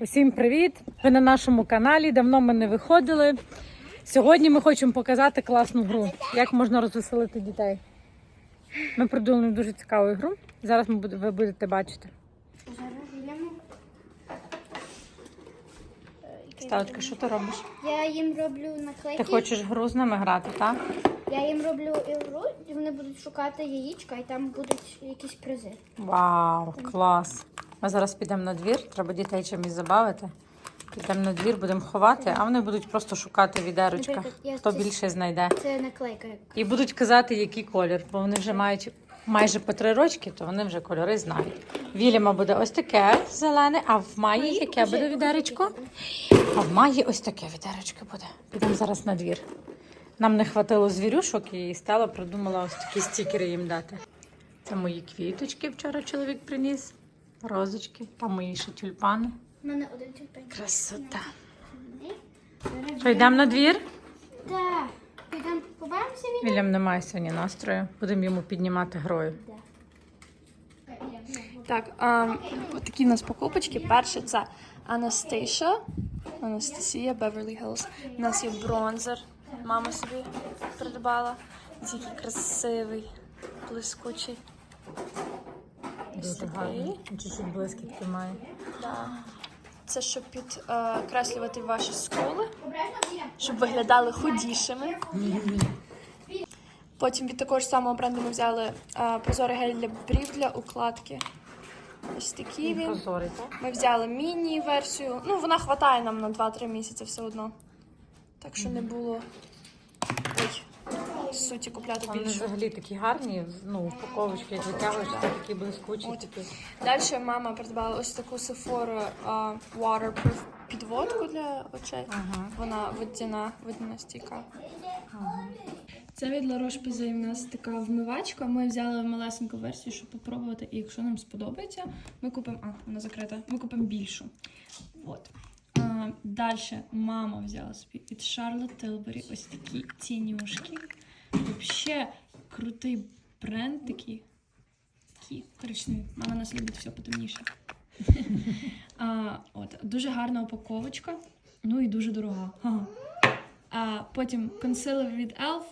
Усім привіт! Ви на нашому каналі. Давно ми не виходили. Сьогодні ми хочемо показати класну гру, як можна розвеселити дітей. Ми придумали дуже цікаву ігру. Зараз ми ви будете бачити. Ставочка, що ти робиш? Я їм роблю наклейки. Ти хочеш гру з нами грати, так? Я їм роблю ігру, і вони будуть шукати яєчка, і там будуть якісь призи. Вау, клас! Ми зараз підемо на двір, треба дітей чимось забавити. Підемо на двір, будемо ховати, а вони будуть просто шукати відерочка, хто більше знайде. Це наклейка. І будуть казати, який колір, бо вони вже мають майже по три рочки, то вони вже кольори знають. Вільяма буде ось таке зелене, а в Маї яке буде відеречко? А в Маї ось таке відеречко буде. Підемо зараз на двір. Нам не хватило звірюшок, і Стела придумала ось такі стікери їм дати. Це мої квіточки вчора чоловік приніс, розочки, там мої ще тюльпани. У мене один тюльпан. Красота. Що, йдемо на двір? Так. Підемо побавимося від. Вільям немає сьогодні настрою. Будемо йому піднімати грою. Так, а, от такі в нас покупочки. Перше це Анастейша, Анастасія, Беверлі Хиллз. У нас є бронзер. Мама собі придбала. Який красивий, блискучий. Ось Дуже такий. Чуть-чуть блискітки має. Да. Це щоб підкреслювати ваші скули, щоб виглядали худішими. Потім від такого ж самого бренду ми взяли е, прозорий гель для брів для укладки. Ось такий він. Прозорий, так? Ми взяли міні-версію. Ну, вона хватає нам на 2-3 місяці все одно. Так що не було суті купляти Вони більше. взагалі такі гарні, ну, упаковочки, як витягуєш, це такі блискучі. От. Такі. Далі мама придбала ось таку Sephora а, waterproof підводку для очей. Ага. Вона водяна, водяна стійка. Ага. Це від La Roche-Posay у нас така вмивачка. Ми взяли малесеньку версію, щоб попробувати. І якщо нам сподобається, ми купимо. А, вона закрита. Ми купимо більшу. От. Далі мама взяла собі від Charlotte Tilbury ось такі тінюшки. Взагалі крутий бренд такий. Такі коричневі. Мама нас любить все потемніше. а, от, дуже гарна упаковочка. Ну і дуже дорога. Ага. А потім консилер від ELF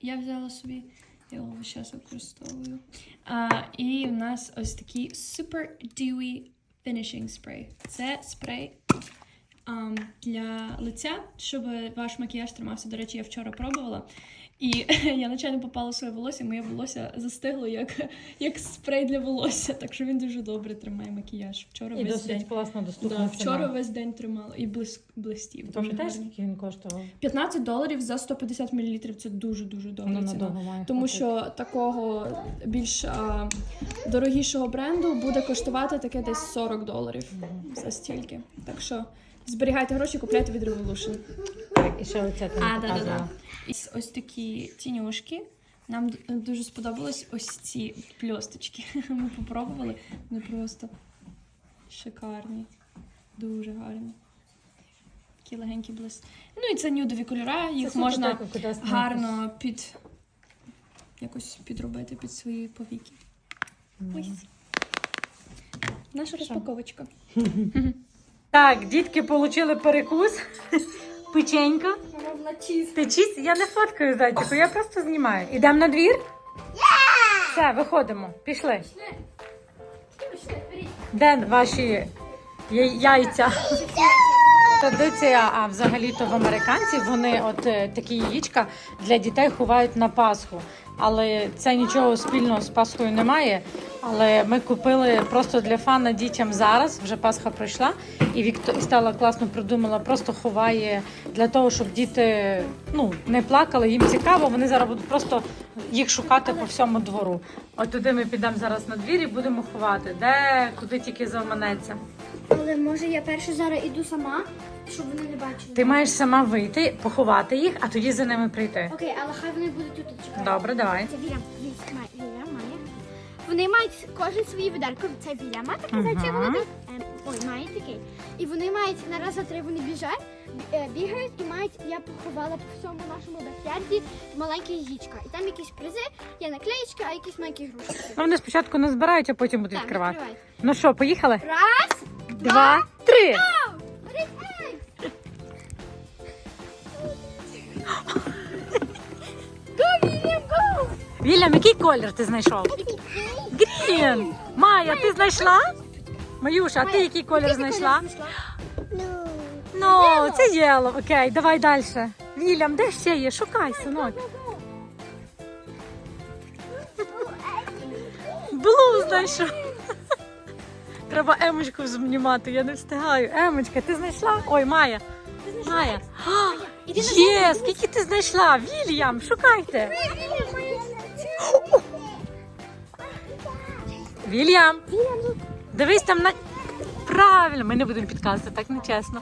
я взяла собі. Я його зараз використовую. А, і у нас ось такий Super Dewy Finishing Spray. Це спрей ам, для лиця, щоб ваш макіяж тримався. До речі, я вчора пробувала. І я начально попала в своє волосся, моє волосся застигло як, як спрей для волосся. Так що він дуже добре тримає макіяж. Вчора І весь досить день. класно доступна Да, вчора весь день тримала і блис, блистів. Дуже Пам'ятаєш, скільки він коштував? 15 доларів за 150 мл це дуже-дуже добра Воно ціна. Тому хватити. що такого більш а, дорогішого бренду буде коштувати таке десь 40 доларів за стільки. Так що зберігайте гроші, купляйте від Revolution. Так, і ще оце ти А, да, да, показувала. да. І ось- такі тінюшки. Нам д- дуже сподобались ось ці пльосточки. Ми попробували. Вони просто шикарні. Дуже гарні. Такі легенькі блиск. Ну і це нюдові кольора, їх Це можна супер, так, кудись гарно під якось підробити під свої повіки. Ось. Наша розпаковочка. Так, дітки отримали перекус. Чиз. Ти чисть? Я не фоткаю зайчику, я просто знімаю. Ідемо на двір? Все, виходимо. Пішли. Де ваші яй- яйця? Традиція, а взагалі-то в американців вони от е, такі яєчка для дітей ховають на Пасху. Але це нічого спільного з Пасхою немає. Але ми купили просто для фана дітям зараз. Вже Пасха пройшла, і Вікто стала класно придумала, просто ховає для того, щоб діти ну не плакали. Їм цікаво. Вони зараз будуть просто їх шукати по всьому двору. От туди ми підемо зараз на двір і будемо ховати, де куди тільки заманеться. Але може я перше зараз іду сама, щоб вони не бачили. Ти маєш сама вийти, поховати їх, а тоді за ними прийти. Окей, але хай вони будуть тут чекати. Добре, давай. Це Віля. Віля має. Віля має. Вони мають кожен свої відерко. Це Віля має таке Мгм. зайче велике. Ем, Ой, має такий. І вони мають на раз за три вони біжать, бі- е, бігають і мають, я поховала в всьому нашому бакярді маленьке яєчка. І там якісь призи, є наклеєчки, а якісь маленькі грушки. Ну, вони спочатку не збирають, а потім будуть Так, відкривати. відкривай. Ну що, поїхали? Раз, два, три. Вільям, який колір ти знайшов? Грін! Майя, ти знайшла? Маюша, а ти який колір знайшла? Ну, це єло. Окей, давай далі. Вільям, де ще є? Шукай, синок. Блу знайшов. Треба емочку знімати, я не встигаю. Емочка, ти знайшла? Ой, Майя. Майя. А, Є, скільки ти знайшла? Вільям, шукайте. Вільям, дивись там на. Правильно, ми не будемо підказувати, так нечесно.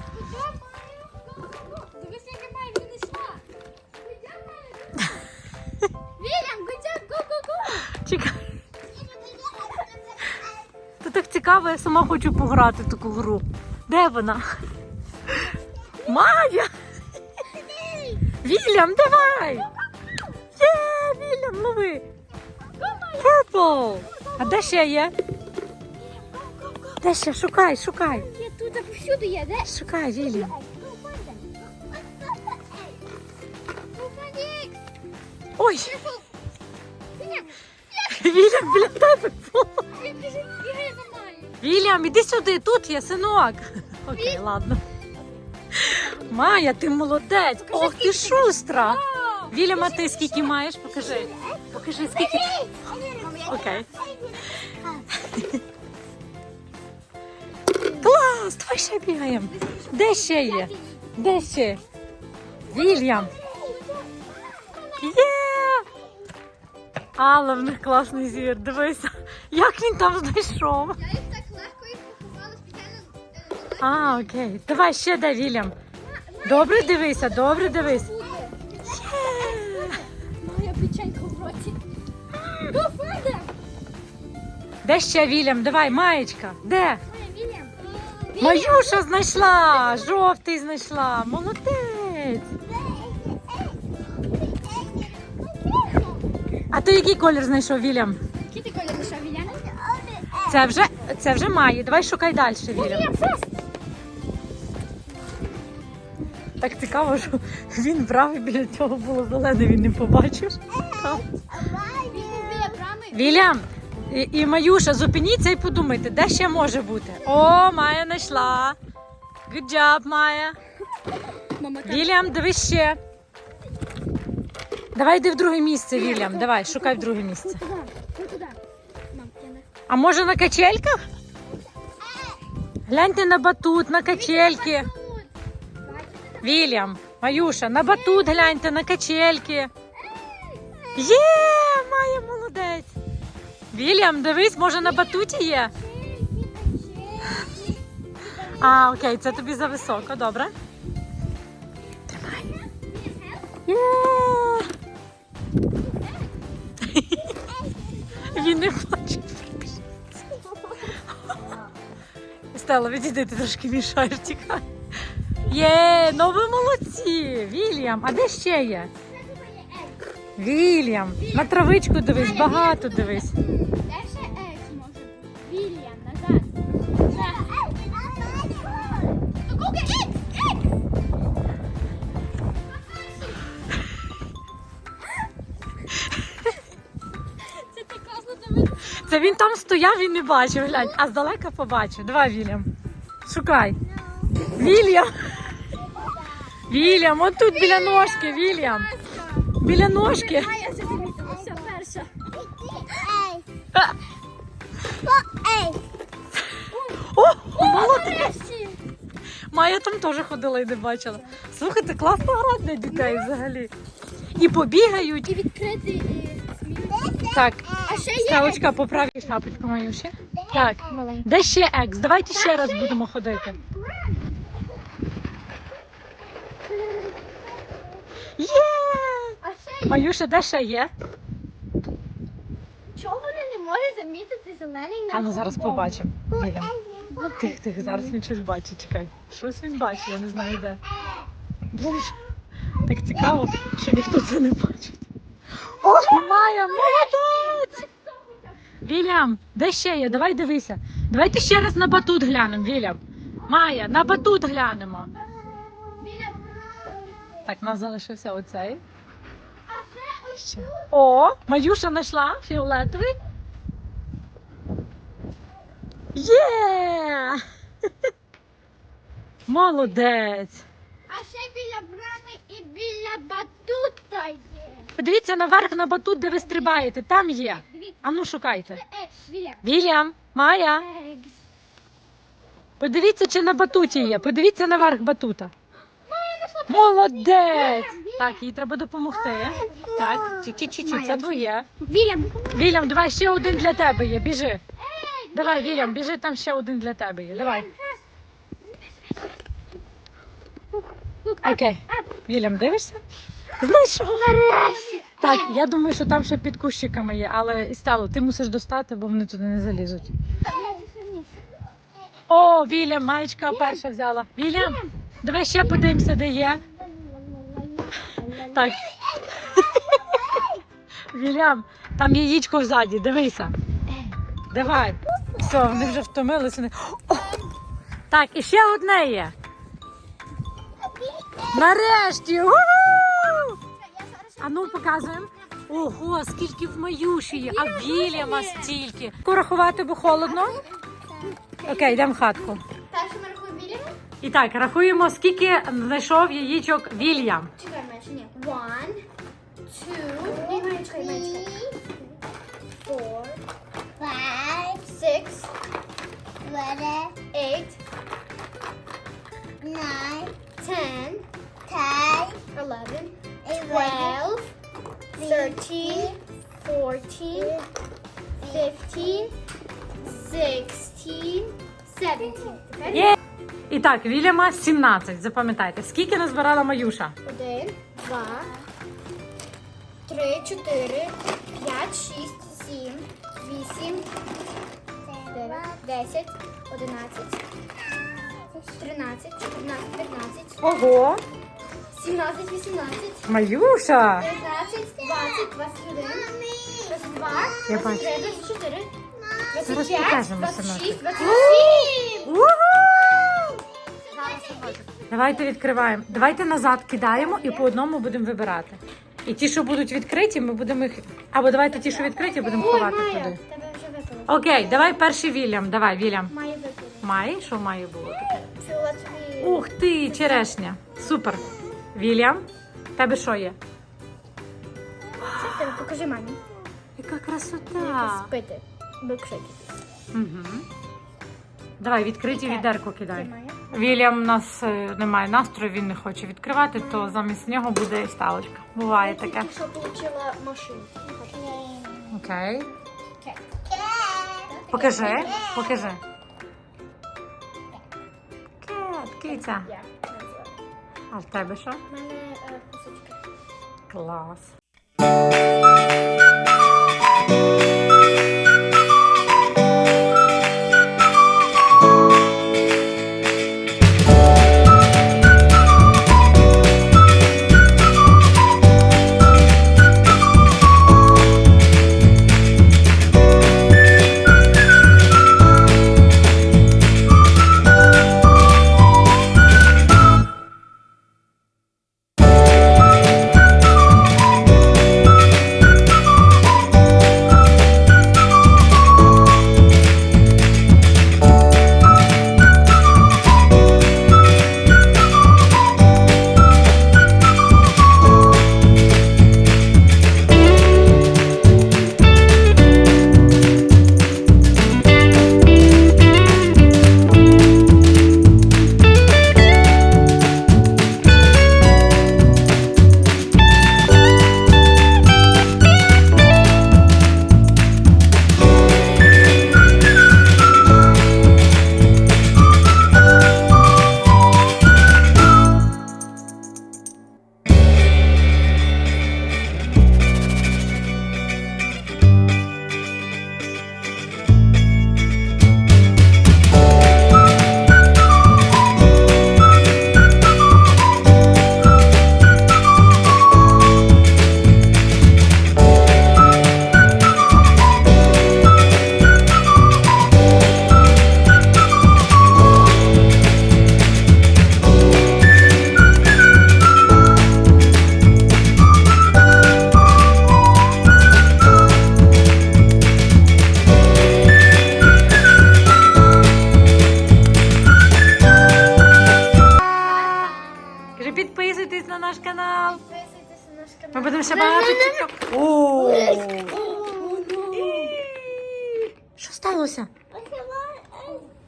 Цікаво, я сама хочу пограти в таку гру. Де вона? Майя! Вільям, давай! Є, Вільям, лови! Purple! А де ще є? Де ще? Шукай, шукай. Тут повсюди є, де? Шукай, Вільям. Ой, Вільям, біля тебе. Вільям, іди сюди, тут є синок. Окей, ладно. Майя, ти молодець. Ох, ти шустра. Вільям, а ти скільки маєш? Покажи. Покажи, скільки. Окей. Клас, давай ще бігаємо. Де ще є? Де ще? Вільям. Є! Але в них класний зір. Дивися, як він там знайшов. А, окей. Давай ще де, Вільям. Добре дивися, добре дивись. Моя печенька в роті. Де ще Вільям? Давай, маєчка. Де? Маюша знайшла. Жовтий знайшла. Молодець. А ти який колір знайшов, Вільям? Який ти колір знайшов, Вільям? Це вже, це вже має. Давай шукай далі, Вільям. Так цікаво, що він брав і біля цього було зелене, він не побачив. Там. Вільям і, і Маюша, зупиніться і подумайте, де ще може бути. О, Майя знайшла. Good job, Майя. Вільям, дивись ще. Давай йди в друге місце, Вільям. Давай, шукай в друге місце. А може на качельках? Гляньте на батут, на качельки. Вільям, Маюша, на батут гляньте, на качельки. Є, Майя молодець. Вільям, дивись, може на батуті є? А, окей, це тобі за високо, добре. Тримай. Він не хоче. Стела, відійди, ти трошки мішаєш, тікай. Є, ну ви молодці. Вільям, а де ще є? Вільям, на травичку дивись, багато дивись. Ще екс може бути? Вільям, назад. Це так класно. Це він там стояв, він не бачив, глянь, а здалека побачив. Давай, Вільям. Шукай. Вільям. Вільям, от тут біля ножки, Вільям. Біля ножки. Все перша. О, молодець. Майя там теж ходила і не бачила. Слухайте, класна гра для дітей взагалі. І побігають. І відкрити і. Так, А ще є Стелочка, поправ шапочку ще. Так, де ще екс? Давайте ще раз будемо ходити. Є! А ще є. Маюша, де ще є? Чого вони не можуть замітити зелений на А ну зараз побачимо. Їдемо. Тих, тих, зараз він щось бачить, чекай. Щось він бачить, я не знаю де. Боже, так цікаво, що ніхто це не бачить. О, Майя, молодець! Вільям, де ще є? Давай дивися. Давайте ще раз на батут глянемо, Вільям. Майя, на батут глянемо. Так, у нас залишився оцей. Ще. О, Маюша знайшла фіолетовий. Є! Молодець! А ще біля брани і біля батута є. Подивіться наверх на батут, де ви стрибаєте. Там є. Дивіться, А ну шукайте. Вільям, Майя, подивіться, чи на батуті є. Подивіться наверх батута. Молодець! Так, їй треба допомогти. Так, чі-чі-чі, це твоє. Біля. Вільям, давай ще один для тебе є. Біжи. Давай, Вільям, біжи, там ще один для тебе є. Давай. Окей. Вільям, дивишся? Знайшов. Так, я думаю, що там ще під кущиками є, але і стало, ти мусиш достати, бо вони туди не залізуть. О, Вільям, маєчка перша взяла. Вільям, давай ще подивимося, де є. Так. Вільям, там яєчко взаді, дивися. Давай. Все, вони вже втомилися. О! Так, і ще одне є. Нарешті! У-ху! А ну показуємо. Ого, скільки в Маюші є, а в стільки. Порахувати, бо холодно. Окей, йдемо в хатку. І так, рахуємо, скільки знайшов яєчок Вільям. Чекай, менше, ні. One, two, ні, Марічка, Марічка. Four, Five, six, seven, eight, nine, ten, ten, eleven, eleven, twelve, thirteen, fourteen, fifteen, sixteen, seventeen. Тепер Є! І так, Вільяма 17. Запам'ятайте, скільки назбирала Маюша? Один, два, три, чотири, п'ять, шість, сім, вісім, дев'ять, десять, одинадцять, тринадцять, чотирнадцять, п'ятнадцять, Ого! сімнадцять, вісімнадцять, Маюша! дев'ятнадцять, двадцять, двадцять один, двадцять два, Я двадцять три, двадцять чотири, Зараз двадцять п'ять, покажемо двадцять шість, двадцять сім. Давайте відкриваємо. Давайте назад кидаємо і по одному будемо вибирати. І ті, що будуть відкриті, ми будемо їх. Або давайте ті, що відкриті, будемо ховати туди. тебе вже випало. Окей, давай перший Вільям. Давай, Вільям. Має випало. Має, що має було таке? Ух ти, черешня. Супер. Вільям, тебе що є? Це в тебе, покажи мамі. Яка красота. Спити. Бекшеки. Угу. Давай, відкриті відерко кидай. Немає. Вільям у нас е, немає настрою, він не хоче відкривати, то замість нього буде сталочка. Буває таке. Тільки що отримала машину. Окей. Покажи, покажи. Кет, киця. Я. А в тебе що? У мене е, кусочки. Клас.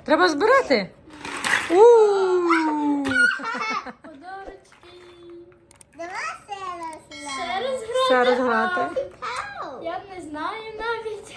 Треба збирати? У! Подарочки. Давай ще раз. Ще раз Ще розграти. Я не знаю навіть.